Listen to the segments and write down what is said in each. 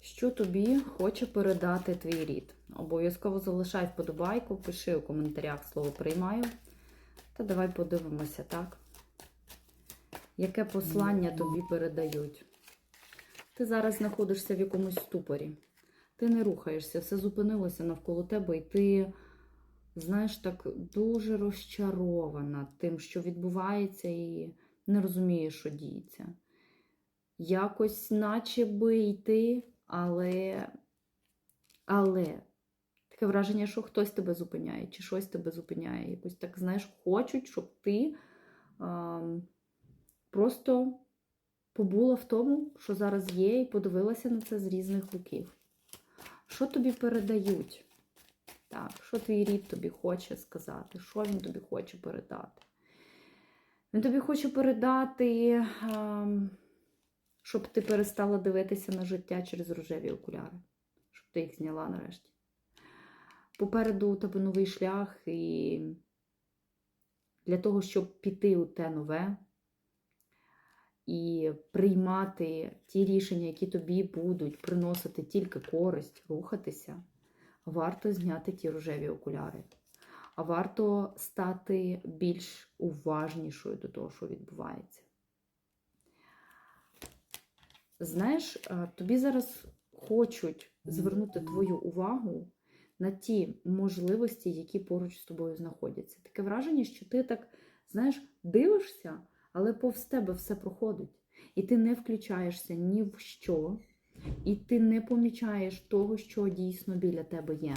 Що тобі хоче передати твій рід? Обов'язково залишай вподобайку, пиши у коментарях слово приймаю. Та давай подивимося, так? Яке послання тобі передають? Ти зараз знаходишся в якомусь ступорі. Ти не рухаєшся, все зупинилося навколо тебе, і ти, знаєш, так дуже розчарована тим, що відбувається, і не розумієш, що діється. Якось, наче би йти, але, але таке враження, що хтось тебе зупиняє, чи щось тебе зупиняє. Якось так, знаєш, хочуть, щоб ти а, просто побула в тому, що зараз є, і подивилася на це з різних боків. Що тобі передають? Так, що твій рід тобі хоче сказати? Що він тобі хоче передати? Він тобі хоче передати, а, щоб ти перестала дивитися на життя через рожеві окуляри, щоб ти їх зняла нарешті. Попереду у тебе новий шлях, і для того, щоб піти у те нове і приймати ті рішення, які тобі будуть приносити тільки користь, рухатися, варто зняти ті рожеві окуляри. А варто стати більш уважнішою до того, що відбувається. Знаєш, е, тобі зараз хочуть звернути твою увагу на ті можливості, які поруч з тобою знаходяться. Таке враження, що ти так, знаєш, дивишся, але повз тебе все проходить. І ти не включаєшся ні в що, і ти не помічаєш того, що дійсно біля тебе є.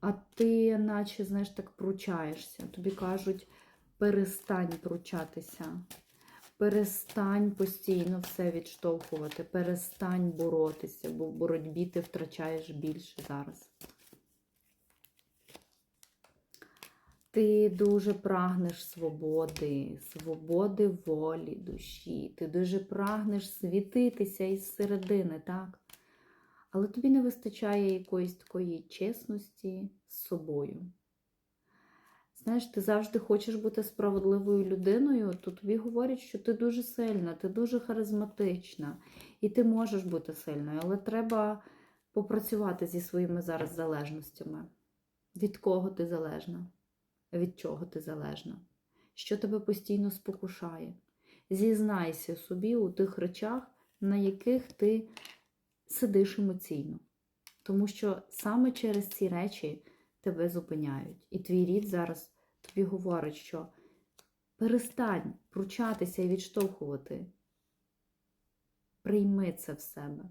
А ти, наче, знаєш, так пручаєшся. Тобі кажуть, перестань пручатися. Перестань постійно все відштовхувати, перестань боротися, бо в боротьбі ти втрачаєш більше зараз. Ти дуже прагнеш свободи, свободи волі душі. Ти дуже прагнеш світитися із середини, так? Але тобі не вистачає якоїсь такої чесності з собою. Знаєш, ти завжди хочеш бути справедливою людиною, то тобі говорять, що ти дуже сильна, ти дуже харизматична, і ти можеш бути сильною, але треба попрацювати зі своїми зараз залежностями. Від кого ти залежна? Від чого ти залежна? Що тебе постійно спокушає? Зізнайся собі у тих речах, на яких ти сидиш емоційно. Тому що саме через ці речі тебе зупиняють. І твій рід зараз тобі говорить, що перестань пручатися і відштовхувати. Прийми це в себе.